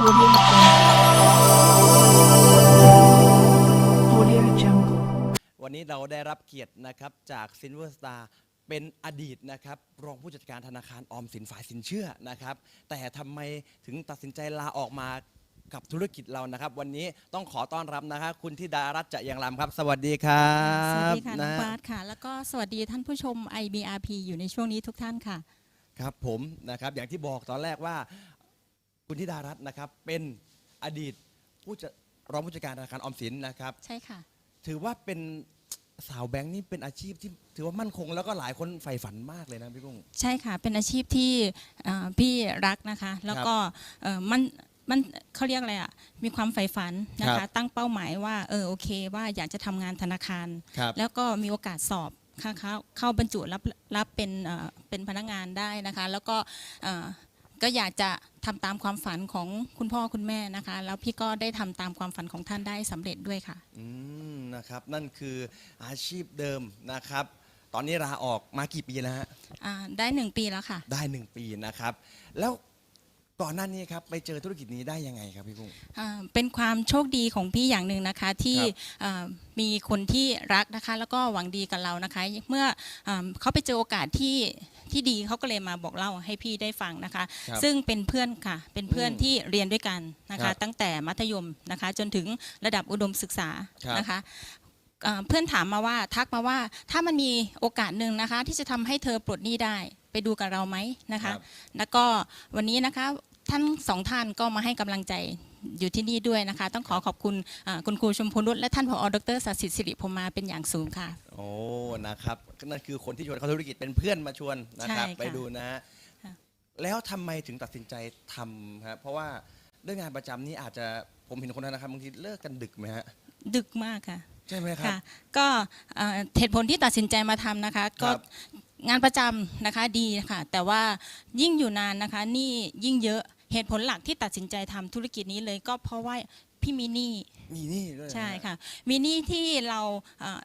วันนี้เราได้รับเกียรตินะครับจาก Silver Star เป็นอดีตนะครับรองผู้จัดการธนาคารออมสินฝ่ายสินเชื่อนะครับ แต่ทำไมถึงตัดสินใจลาออกมากับธุรกิจเรานะครับ วันนี้ต้องขอต้อนรับนะครับคุณธิดารัตน์จะยังรำครับ สวัสดีครับสวัสดีค่ะน้องนะบาสค่ะ แล้วก็สวัสดีท่านผู้ชม IBRP อยู่ในช่วงนี้ทุกท่านค่ะ ครับผมนะครับอย่างที่บอกตอนแรกว่า คุณธิดารัตน์นะครับ เป็นอดีตผู้จะรองผู้จัดการธนาคารออมสินนะครับ ใช่ค่ะ ถือว่าเป็นสาวแบงค์นี่เป็นอาชีพที่ถือว่ามั่นคงแล้วก็หลายคนใฝ่ฝันมากเลยนะพี่กุ้ง ใช่ค่ะ เป็นอาชีพที่เอ่อพี่รักนะคะ แล้วก็เอ่อมันมันเขาเรียกอะไรอะ มีความใฝ่ฝันนะครัคะ บตั้งเป้าหมายว่าเออโอเค ว่าอยากจะทำงานธนาคาร ครับแล้วก็มีโอกาสสอบเข้าเข้าเข้าบรรจุรับรับเป็นเอ่อเป็นพนักงานได้นะคะ แล้วก็เอ่อ ก็อยากจะทำตามความฝันของคุณพ่อคุณแม่นะคะ แล้วพี่ก็ได้ทำตามความฝันของท่านได้สำเร็จด้วยค่ะอืมนะครับนั่นคืออาชีพเดิมนะครับ ตอนนี้ลาออกมากี่ปีแล้วฮะอ่าได้หนึ่งปีแล้วค่ะ ได้หนึ่งปีนะครับ แล้ว ก่อนหน้านี้ครับไปเจอธุรกิจนี้ได้ยังไงครับพี่กุ้ง อ่าเป็นความโชคดีของพี่อย่างหนึ่งนะคะที่ครับอ่ามีคนที่รักนะคะแล้วก็หวังดีกับเรานะคะ เมื่ออาเขาไปเจอโอกาสที่ที่ดีเขาก็เลยมาบอกเล่าให้พี่ได้ฟังนะคะ ครับซึ่งเป็นเพื่อนค่ะ เป็นเพื่อนอืมที่เรียนด้วยกันนะครัคะ บตั้งแต่มัธยมนะคะ จนถึงระดับอุดมศึกษาครับ นะคะอ่าเพื่อนถามมาว่าทักมาว่าถ้ามันมีโอกาสหนึ่งนะคะ ที่จะทำให้เธอปลดหนี้ได้ไปดูกับเราไหมนะคะรับแล้วก็วันนี้นะคะ ท่านสองท่านก็มาให้กำลังใจอยู่ที่นี่ด้วยนะคะ ต้องขอขอบคุณอ่าคุณครูชมพูนุชและท่านผอดรศศิษย์สิริพรหมาเป็นอย่างสูงค่ะ โอ้นะครับนั่นคือคนที่ชวนเข้าธุรกิจเป็นเพื่อนมาชวนนะครับใช่ค่ะไปดูนะฮะค่ะแล้วทำไมถึงตัดสินใจทำครับเพราะว่าด้วยงานประจำนี้อาจจะผมเห็นคนธนาคารบางทีเลิกกันดึกไหมฮะดึกมากค่ะใช่ไหมครับค่ะก็เอ่อเหตุผลที่ตัดสินใจมาทำนะคะคก็รับงานประจำนะคะดีค่ะแต่ว่ายิ่งอยู่นานนะคะหนี่ยิ่งเยอะ เหตุผลหลักที่ตัดสินใจทำธุรกิจนี้เลยก็เพราะว่าพี่มีหนี้มีนี่ด้วยนะฮะใช่ค่ะมีหนี้ที่เราเอ่อ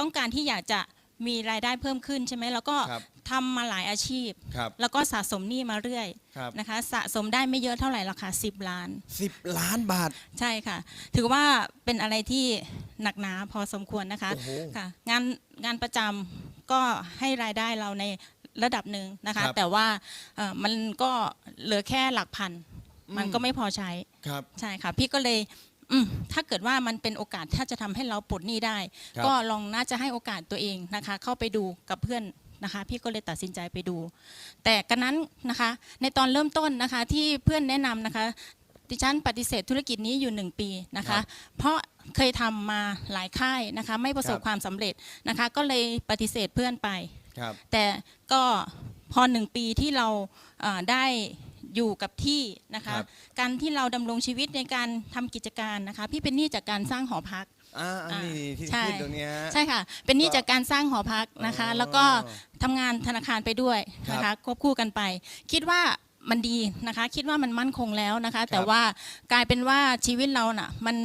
ต้องการที่อยากจะมีรายได้เพิ่มขึ้นใช่ไหมแล้วก็ครับ ทำมาหลายอาชีพ ครับ แล้วก็สะสมหนี้มาเรื่อยครับ นะคะสะสมได้ไม่เยอะเท่าไหร่หรอกค่ะสิบล้าน สิบล้านบาท ใช่ค่ะ ถือว่าเป็นอะไรที่หนักหนาพอสมควรนะคะโอ้โห ค่ะงานงานประจำก็ให้รายได้เราใน ระดับหนึ่งนะคะ ครับ แต่ว่าเอ่อมันก็เหลือแค่หลักพัน มันก็ไม่พอใช้ ครับ ใช่ค่ะ พี่ก็เลยอืมถ้าเกิดว่ามันเป็นโอกาสถ้าจะทำให้เราปลดหนี้ได้ ครับ ก็ลองน่าจะให้โอกาสตัวเองนะคะ เข้าไปดูกับเพื่อนนะคะ พี่ก็เลยตัดสินใจไปดู แต่กันนั้นนะคะ ในตอนเริ่มต้นนะคะ ที่เพื่อนแนะนำนะคะ ดิฉันปฏิเสธธุรกิจนี้อยู่หนึ่งปีนะครัคะ บเพราะเคยทำมาหลายค่ายนะคะ ไม่ประสบครับ ความสำเร็จนะคะ ก็เลยปฏิเสธเพื่อนไปครับ แต่ก็พอหนึ่งปีที่เราเอ่อได้อยู่กับที่นะคะครับการที่เราดำรงชีวิตในการทำกิจการนะคะ พี่เป็นหนี้จากการสร้างหอพักอ่าอันนี้ที่ใช่ขึ้นตรงเนี้ยฮะใช่ค่ะ เป็นหนี้ก็จากการสร้างหอพักนะคะอ๋อแล้วก็ทำงานธนาคารไปด้วยนะครัคะบควบคู่กันไป คิดว่ามันดีนะคะ คิดว่ามันมั่นคงแล้วนะคะ แต่ครับว่ากลายเป็นว่าชีวิตเราน่ะมัน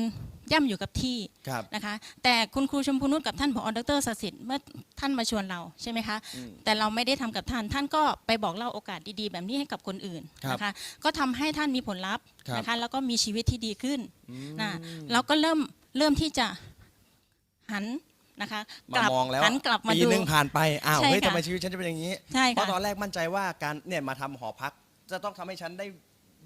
ย่ำอยู่กับที่ครับ นะคะ แต่คุณครูชมพูนุชกับท่านผอดรศศิษย์เมื่อท่านมาชวนเราใช่ไหมคะ อืมแต่เราไม่ได้ทำกับท่าน ท่านก็ไปบอกเล่าโอกาสดีๆ แบบนี้ให้กับคนอื่นครับนะคะ ก็ทำให้ท่านมีผลลัพธ์ครับ นะคะ แล้วก็มีชีวิตที่ดีขึ้นอืม นะเราก็เริ่มเริ่มที่จะหันนะคะมามองแล้วหันกลับมาปีดู หนึ่งผ่านไปอ้าวใช่เฮ้ยค่ะ ทำไมชีวิตฉันจะเป็นอย่างนี้ ใช่เพราะค่ะตอนแรกมั่นใจว่าการเนี่ยมาทำหอพัก จะต้องทำให้ฉันได้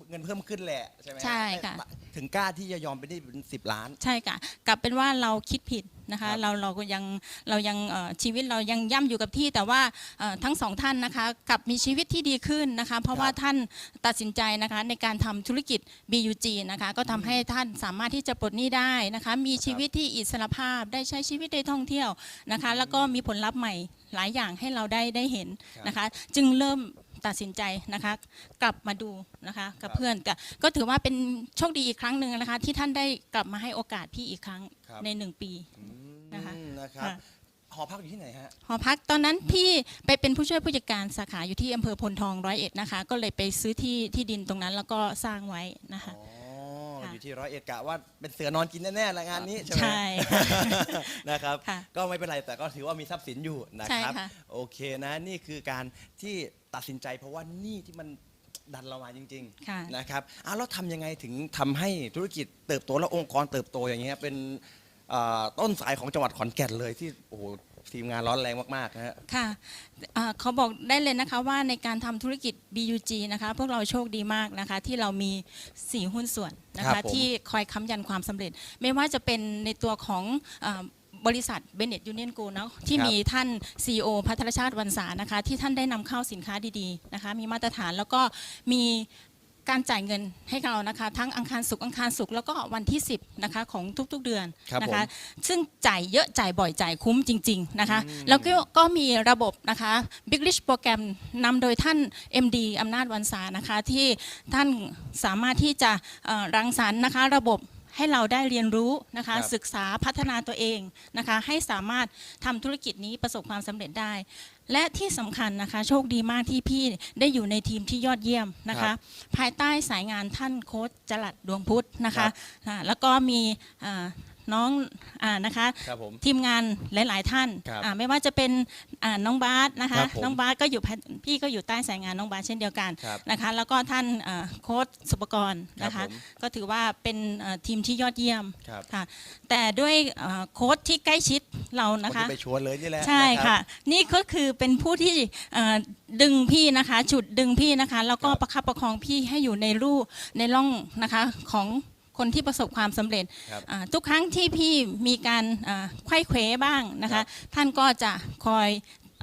เงินเพิ่มขึ้นแหละใช่ไหมฮะใช่ค่ะ ถึงกล้าที่จะยอมไปได้เป็นสิบล้าน ใช่ค่ะ กลับเป็นว่าเราคิดผิดนะครัคะบเราเราก็ยังเรายังเอ่อชีวิตเรายังย่ำอยู่กับที่ แต่ว่าเอ่อทั้งสองท่านนะคะกลับมีชีวิตที่ดีขึ้นนะคะ เพราะว่าท่านตัดสินใจนะคะในการทำธุรกิจ BUG นะคะ ก็ทำให้ท่านสามารถที่จะปลดหนี้ได้นะคะ มีชีวิตที่อิสรภาพได้ใช้ชีวิตได้ท่องเที่ยวนะคะ แล้วก็มีผลลัพธ์ใหม่หลายอย่างให้เราได้ได้เห็นนะคะ จึงเริ่ม ตัดสินใจนะคะ กลับมาดูนะคะกับครับเพื่อนแต่ก็ถือว่าเป็นโชคดีอีกครั้งหนึ่งนะคะ ที่ท่านได้กลับมาให้โอกาสพี่อีกครั้งครับ ในหนึ่งปีอืมนะคะนะครับค่ะหอพักอยู่ที่ไหนฮะ หอพักตอนนั้นพี่ไปเป็นผู้ช่วยผู้จัดการสาขาอยู่ที่อำเภอพลทองร้อยเอ็ดนะคะ ก็เลยไปซื้อที่ที่ดินตรงนั้นแล้วก็สร้างไว้นะคะ อ๋อ ค่ะอยู่ที่ร้อยเอ็ดกะว่าเป็นเสือนอนกินแน่ๆละงานนี้ใช่ไหมใช่นะครับ ค่ะก็ไม่เป็นไรแต่ก็ถือว่ามีทรัพย์สินอยู่นะใช่ครับค่ะ โอเคนะนี่คือการที่ตัดสินใจเพราะว่านี่ที่มันดันเรามาจริงค่ะ ๆนะครับอ้าวแล้วทำยังไงถึงทำให้ธุรกิจเติบโตและองค์กรเติบโตอย่างเงี้ยเป็นเอ่อต้นสายของจังหวัดขอนแก่นเลยที่โอ้โห ทีมงานร้อนแรงมากๆนะฮะ ค่ะเอ่อเขาบอกได้เลยนะคะว่าในการทำธุรกิจ BUG นะคะ พวกเราโชคดีมากนะคะ ที่เรามีสี่หุ้นส่วนนะครัคะ บผม ที่คอยค้ำยันความสำเร็จ ไม่ว่าจะเป็นในตัวของเอ่อบริษัทเบเน t ยูเนียนโกเนาะที่ครับมีท่าน CEO พัทรชาติวันสานะคะ ที่ท่านได้นำเข้าสินค้าดีๆนะคะ มีมาตรฐานแล้วก็มี การจ่ายเงินให้เรานะคะทั้งอังคารศุกร์อังคารศุกร์แล้วก็วันที่ 10นะคะของทุกๆเดือนครับนะคะผมซึ่งจ่ายเยอะจ่ายบ่อยจ่ายคุ้มจริง ๆนะคะแล้วก็ก็มีระบบนะคะ Big Rich โปรแกรมนำโดยท่าน MD อำนาจวันสานะคะที่ท่านสามารถที่จะเอ่อรังสรรค์นะคะ ระบบ ให้เราได้เรียนรู้นะคะครับศึกษาพัฒนาตัวเองนะคะให้สามารถทำธุรกิจนี้ประสบความสำเร็จได้ และที่สำคัญนะคะ โชคดีมากที่พี่ได้อยู่ในทีมที่ยอดเยี่ยมนะครัคะ บภายใต้สายงานท่านโค้ชจรัดดวงพุทธนะครัคะบ อ่าแล้วก็มีอ่า น้องอานะคะครับผม ทีมงานหลาย ๆ ท่านครับอ่าไม่ว่าจะเป็นอ่าน้องบาสนะคะครับผมน้องบาสก็อยู่ภายพี่ก็อยู่ใต้สายงานน้องบาสเช่นเดียวกันครับนะคะแล้วก็ท่านอ่าโค้ชสุปกรณ์นะครัคะบผม ก็ถือว่าเป็นอ่าทีมที่ยอดเยี่ยมครับค่ะแต่ด้วยอ่าโค้ชที่ใกล้ชิดเราคนนะคะที่ไปชวนเลยนี่แหละใช่นรับ ค่ะ นี่ก็คือเป็นผู้ที่เอ่อดึงพี่นะคะฉุดดึงพี่นะคะ แล้วก็ครับประคับประคองพี่ให้อยู่ในรูในร่องนะคะของ คนที่ประสบความสำเร็จครับอ่าทุกครั้งที่พี่มีการอ่าไขว้เขวบ้างนะครัคะบท่านก็จะคอย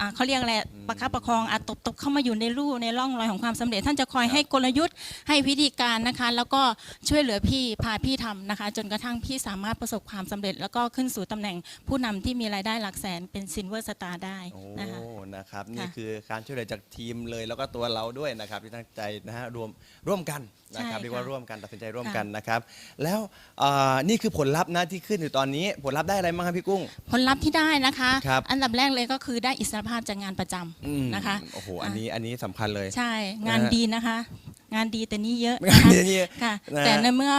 อ่าเขาเรียกอะไรประคับประคองอาตบตบเข้ามาอยู่ในรูในร่องรอยของความสำเร็จ ท่านจะคอยครับให้กลยุทธ์ให้วิธีการนะคะ แล้วก็ช่วยเหลือพี่พาพี่ทำนะคะ จนกระทั่งพี่สามารถประสบความสำเร็จ แล้วก็ขึ้นสู่ตำแหน่งผู้นำที่มีรายได้หลักแสนเป็นซินเวอร์สตาร์ได้โอ้นะคะ นะครับนี่ค่ะคือการช่วยเหลือจากทีมเลยแล้วก็ตัวเราด้วยนะครับที่ตั้งใจนะฮะรวมร่วมกันนะครับใช่เรียกว่าค่ะร่วมกันตัดสินใจร่วมค่ะกันนะครับ แล้วเอ่อนี่คือผลลัพธ์นะที่ขึ้นอยู่ตอนนี้ ผลลัพธ์ได้อะไรบ้างครับพี่กุ้ง ผลลัพธ์ที่ได้นะคะ ครับอันดับแรกเลยก็คือได้อิสรภาพจากงานประจำอืมนะคะ โอ้โห อันนี้ อันนี้สำคัญเลย ใช่ งานนะฮะ ดีนะคะ งานดีแต่นี่เยอะงานนะคะ นี้นี่ค่ะนะฮะแต่ในเมื่อ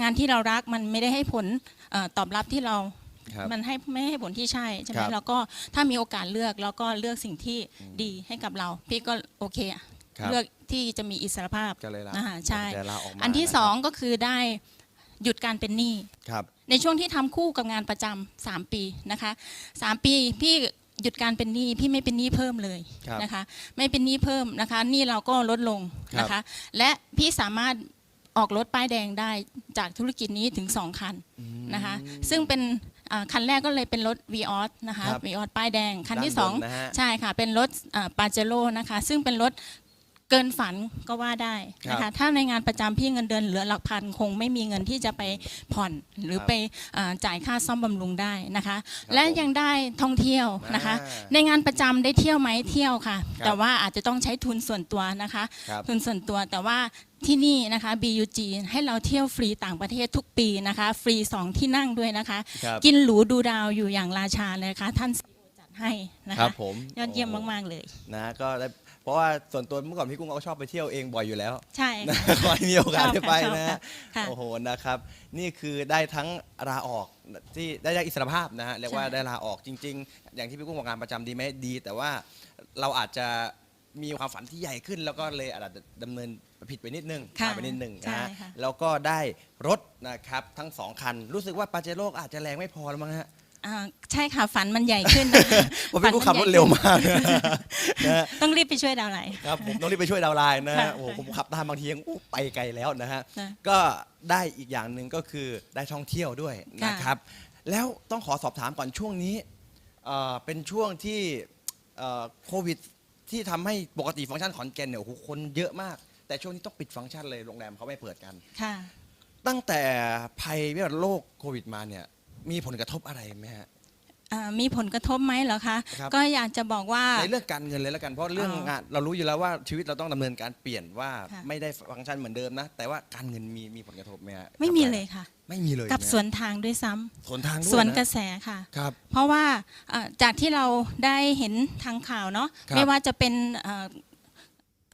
งานที่เรารักมันไม่ได้ให้ผลเอ่อตอบรับที่เรา ครับ มันให้ไม่ให้ผลที่ใช่ใช่ไหมครับเราก็ถ้ามีโอกาสเลือกเราก็เลือกสิ่งที่ดีให้กับเรา พี่ก็โอเคอะครับเลือกที่จะมีอิสรภาพ ก็เลยลานะคะใช่จะลาออกมาอันที่ะครับสองก็คือได้หยุดการเป็นหนี้ครับ ในช่วงที่ทำคู่กับงานประจำสามปีนะคะสามปีพี่ หยุดการเป็นหนี้พี่ไม่เป็นหนี้เพิ่มเลยครับนะคะ ไม่เป็นหนี้เพิ่มนะคะหนี้เราก็ลดลงนะครัคะบและพี่สามารถออกรถป้ายแดงได้จากธุรกิจนี้ถึงสองคันนะคะ ซึ่งเป็นอ่าคันแรกก็เลยเป็นรถ v ีออสนะคะครับวีออสป้ายแดง คันที่ด้าสบองนะฮะใช่ค่ะ เป็นรถปาเจโร่นะคะ ซึ่งเป็นรถ เกินฝันก็ว่าได้นะครัคะบถ้าในงานประจำพี่เงินเดือนเหลือหลักพันคงไม่มีเงินที่จะไปผ่อนหรือครับไปอ่าจ่ายค่าซ่อมบำรุงได้นะคะ ครับและผมยังได้ท่องเที่ยวนะคะ อ่าในงานประจำได้เที่ยวไหมเที่ยวค่ะ ครับแต่ว่าอาจจะต้องใช้ทุนส่วนตัวนะคะ ครับ ทุนส่วนตัวแต่ว่าที่นี่นะคะ BUG ให้เราเที่ยวฟรีต่างประเทศทุกปีนะคะ ฟรีสองที่นั่งด้วยนะคะ ครับกินหรูดูดาวอยู่อย่างราชาเลยนะคะท่าน CEO จัดให้นะครัคะบผม ยอดเยี่ยมมาก ๆ เลย นะก็ได้ เพราะว่าส่วนตัวเมื่อก่อนพี่กุ้งเขาชอบไปเที่ยวเองบ่อยอยู่แล้วใช่นะค่ะ ขอให้มีโอกาสชอบได้ไปค่ะชอบนะค่ะค่ะโอ้โหนะครับ นี่คือได้ทั้งลาออกที่ได้ได้อิสรภาพนะฮะเรียกว่าใช่ ได้ลาออกจริง ๆ อย่างที่พี่กุ้งบอกงานประจำดีไหมดี แต่ว่าเราอาจจะมีความฝันที่ใหญ่ขึ้น แล้วก็เลยอาจจะดำเนินผิดไปนิดนึงค่ะพลาดไปนิดนึงนะใช่ฮะค่ะ แล้วก็ได้รถนะครับทั้งสองคัน รู้สึกว่าปาเจโร่อาจจะแรงไม่พอแล้วมั้งฮะ อ่าใช่ค่ะฝันมันใหญ่ขึ้นนะคะผมเป็นผู้ขับรถเร็วมากนะฮะต้องรีบไปช่วยดาวไหลครับผมต้องรีบไปช่วยดาวน์ไลน์นะฮะค่ะโอ้โหผมขับตามบางทียังอู้ไปไกลแล้วนะฮะนะก็ได้อีกอย่างหนึ่งก็คือได้ท่องเที่ยวด้วยค่ะ นะครับ แล้วต้องขอสอบถามก่อนช่วงนี้เอ่อเป็นช่วงที่เอ่อโควิดที่ทำให้ปกติฟังก์ชันขอนแก่นเนี่ยโอ้โหคนเยอะมาก แต่ช่วงนี้ต้องปิดฟังก์ชันเลยโรงแรมเขาไม่เปิดกัน ค่ะ ตั้งแต่ภัยวิบัติโรคโควิดมาเนี่ย มีผลกระทบอะไรไหมฮะ อ่ามีผลกระทบไหมเหรอคะ ครับ ก็อยากจะบอกว่า ในเรื่องการเงินเลยแล้วกันเพราะเรื่องอ๋องานเรารู้อยู่แล้วว่าชีวิตเราต้องดำเนินการเปลี่ยนว่าค่ะ ไม่ได้ฟังก์ชันเหมือนเดิมนะ แต่ว่าการเงินมีมีผลกระทบไหมฮะไม่มีเลยค่ะ ไม่มีเลยกับไหมฮะสวนทางด้วยซ้ำสวนทางด้วยสวนกนะระแสค่ะ ครับ เพราะว่าเอ่อจากที่เราได้เห็นทางข่าวเนาะครับไม่ว่าจะเป็นเอ่อ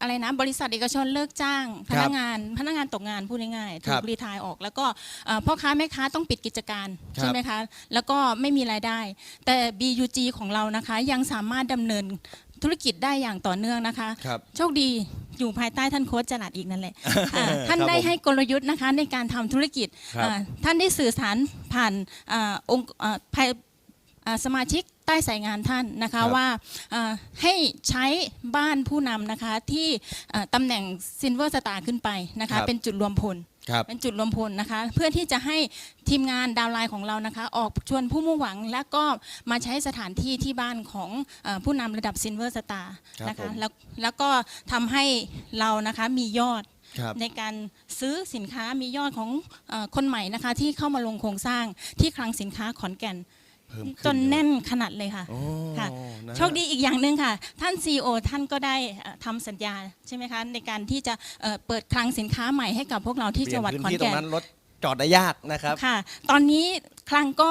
อะไรนะบริษัทเอกชนเลิกจ้าง พนักงานพนักงานตกงานพูดง่ายๆคถูรักบรีไทายออก แล้วก็เอ่อพ่อค้าแม่ค้าต้องปิดกิจการครับใช่ไหมคะแล้วก็ไม่มีรายได้ แต่ BUG ของเรานะคะยังสามารถดำเนินธุรกิจได้อย่างต่อเนื่องนะคะ ครับ โชคดีอยู่ภายใต้ท่านโค้ชจรัดอีกนั่นแหละอ่าท่านครับได้ผมให้กลยุทธ์นะคะในการทำธุรกิจครับ อ่าท่านได้สื่อสารผ่านอาองค์อ่าภายอ่าสมาชิก ใต้สายงานท่านนะครัคะบว่าอ่าให้ใช้บ้านผู้นำนะคะที่อ่าตำแหน่งซินเวอร์สตาร์ขึ้นไปนะคะเป็นจุดรวมพลครับเป็นจุดรวมพลนะคะ เพื่อที่จะให้ทีมงานดาวน์ไลน์ของเรานะคะ ออกชวนผู้มุ่งหวัง และก็มาใช้สถานที่ที่บ้านของเออผู้นำระดับซินเวอร์สตาร์ครับนะผคะมแล้วแล้วก็ทำให้เรานะคะมียอดครับในการซื้อสินค้ามียอดของเออคนใหม่นะคะ ที่เข้ามาลงโครงสร้างที่คลังสินค้าขอนแก่น เพิ่มขึ้จนแน่นขนาดเลยค่ะ โอ้ค่ะ นะฮะ โชคดีอีกอย่างหนึ่งค่ะ ท่าน CEO ท่านก็ได้เอ่อทำสัญญาใช่ไหมคะในการที่จะเอ่อเปิดคลังสินค้าใหม่ให้กับพวกเราที่เปลี่จัยงหวัดพื้นขอนที่ตรแก่งนนั้นรถจอดได้ยากนะครับ ค่ะ ตอนนี้คลังก็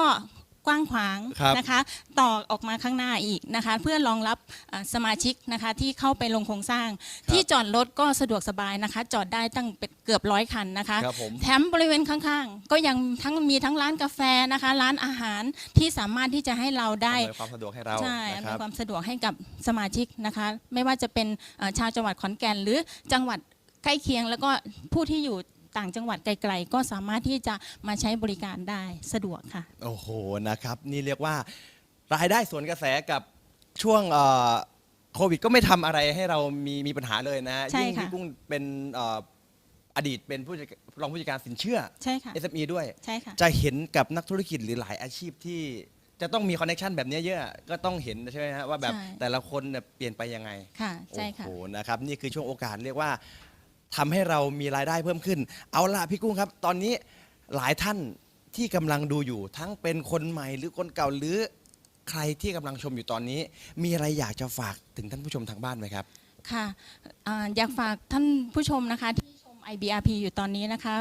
กว้างขวางครับ นะคะต่อออกมาข้างหน้าอีกนะคะ เพื่อรองรับเอ่อสมาชิกนะคะที่เข้าไปลงโครงสร้าง ที่จอดรถก็สะดวกสบายนะคะ จอดได้ตั้งเป็นเกือบร้อยคันนะคะ ครับผม แถมบริเวณข้างๆ ก็ยังทั้งมีทั้งร้านกาแฟนะคะ ร้านอาหารที่สามารถที่จะให้เราได้ อำนวยความสะดวกให้เราใช่นะอำคนรัวบยความสะดวกให้กับสมาชิกนะคะ ไม่ว่าจะเป็นเอ่อชาวจังหวัดขอนแก่น หรือจังหวัดใกล้เคียง แล้วก็ผู้ที่อยู่ ต่างจังหวัดไกลๆ ก็สามารถที่จะมาใช้บริการได้สะดวกค่ะ โอ้โหนะครับ นี่เรียกว่ารายได้สวนกระแสกับช่วงเอ่อโควิดก็ไม่ทำอะไรให้เรามีมีปัญหาเลยนะฮะใช่ยิ่งค่ะ พี่กุ้งเป็นเอ่ออดีตเป็นผู้จัดรองผู้จัดการสินเชื่อ ใช่ค่ะ SME ด้วย ใช่ค่ะ จะเห็นกับนักธุรกิจหรือหลายอาชีพที่จะต้องมีคอนเนคชันแบบนี้เยอะ ก็ต้องเห็นใช่ไหมฮะว่าแบบใช่ แต่ละคนเนี่ยเปลี่ยนไปยังไงค่ะใช่ค่ะ โอ้โหนะครับนี่คือช่วงโอกาสเรียกว่า ทำให้เรามีรายได้เพิ่มขึ้น เอาล่ะพี่กุ้งครับ ตอนนี้หลายท่านที่กำลังดูอยู่ ทั้งเป็นคนใหม่หรือคนเก่าหรือใครที่กำลังชมอยู่ตอนนี้ มีอะไรอยากจะฝากถึงท่านผู้ชมทางบ้านไหมครับ ค่ะอ่าอยากฝากท่านผู้ชมนะคะที่ชม IBRP อยู่ตอนนี้นะคะ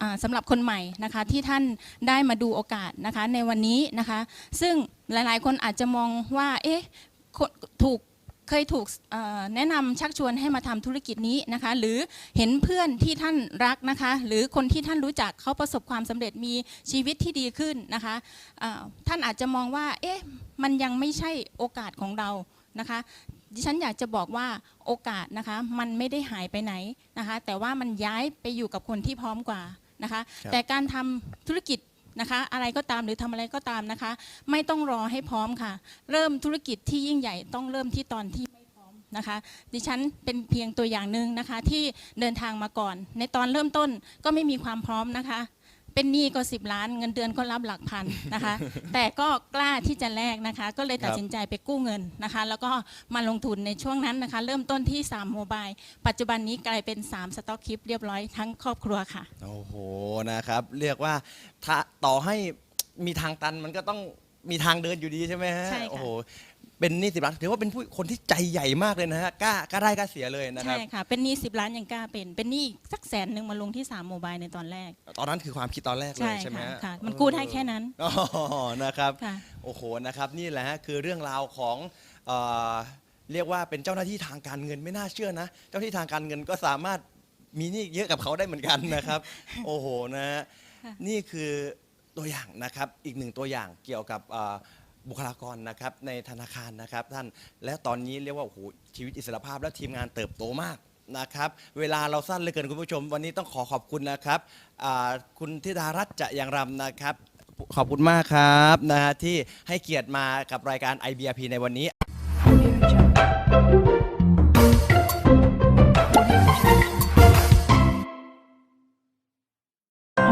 อ่าสำหรับคนใหม่นะคะที่ท่านได้มาดูโอกาสนะคะในวันนี้นะคะ ซึ่งหลายๆ คนอาจจะมองว่าเอ๊ะคนถูก เคยถูกเอ่อแนะนำชักชวนให้มาทำธุรกิจนี้นะคะ หรือเห็นเพื่อนที่ท่านรักนะคะ หรือคนที่ท่านรู้จักเขาประสบความสำเร็จมีชีวิตที่ดีขึ้นนะคะอ่าท่านอาจจะมองว่า เอ๊ะมันยังไม่ใช่โอกาสของเรานะคะดิฉันอยากจะบอกว่าโอกาสนะคะ มันไม่ได้หายไปไหนนะคะ แต่ว่ามันย้ายไปอยู่กับคนที่พร้อมกว่านะคะครับแต่การทำธุรกิจ นะคะ อะไรก็ตามหรือทำอะไรก็ตามนะคะ ไม่ต้องรอให้พร้อมค่ะ เริ่มธุรกิจที่ยิ่งใหญ่ต้องเริ่มที่ตอนที่ไม่พร้อมนะคะ ดิฉันเป็นเพียงตัวอย่างหนึ่งนะคะที่เดินทางมาก่อน ในตอนเริ่มต้นก็ไม่มีความพร้อมนะคะ เป็นหนี้ก็ 10 ล้าน เงินเดือนก็รับหลักพันนะคะ แต่ก็กล้าที่จะแลกนะคะ ก็เลยตัดครับสินใจไปกู้เงินนะคะ แล้วก็มาลงทุนในช่วงนั้นนะคะ เริ่มต้นที่3โมบายปัจจุบันนี้กลายเป็น3สต็อกคลิปเรียบร้อยทั้งครอบครัวค่ะ โอ้โหนะครับ เรียกว่าถ้าต่อให้มีทางตันมันก็ต้องมีทางเดินอยู่ดีใช่ไหมฮะใช่ค่ะ โอ้โห เป็นหนี่สิบล้านถือว่าเป็นผู้คนที่ใจใหญ่มากเลยนะฮะกล้ากล้าได้กล้าเสียเลยนะคใช่รับค่ะ เป็นหนี้10ล้านยังกล้าเป็น เป็นหนี้สักแสนหนึ่งมาลงที่3โมบายในตอนแรก ตอนนั้นคือความคิดตอนแรกเลยใช่ไหมค่ะฮะค่ะมันกู้ได้แค่นั้น อ๋อนะครับ ค่ะ โอ้โหนะครับนี่แหละฮะคือเรื่องราวของเออเรียกว่าเป็นเจ้าหน้าที่ทางการเงินไม่น่าเชื่อนะ เจ้าหน้าที่ทางการเงินก็สามารถมีหนี่เยอะกับเขาได้เหมือนกันนะครับ โอ้โหนะฮะค่ะนี่คือตัวอย่างนะครับอีกหนึ่งตัวอย่างเกี่ยวกับเอ่อ บุคลากรนะครับในธนาคารนะครับท่านและตอนนี้เรียกว่าโอ้โหชีวิตอิสรภาพและทีมงานเติบโตมากนะครับเวลาเราสั้นเหลือเกินคุณผู้ชม วันนี้ต้องขอขอบคุณนะครับอ่าคุณธิดารัตน์จะยังรำนะครับ ขอบคุณมากครับนะฮะที่ให้เกียรติมากับรายการ IBRP ในวันนี้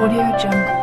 Audio Jungle.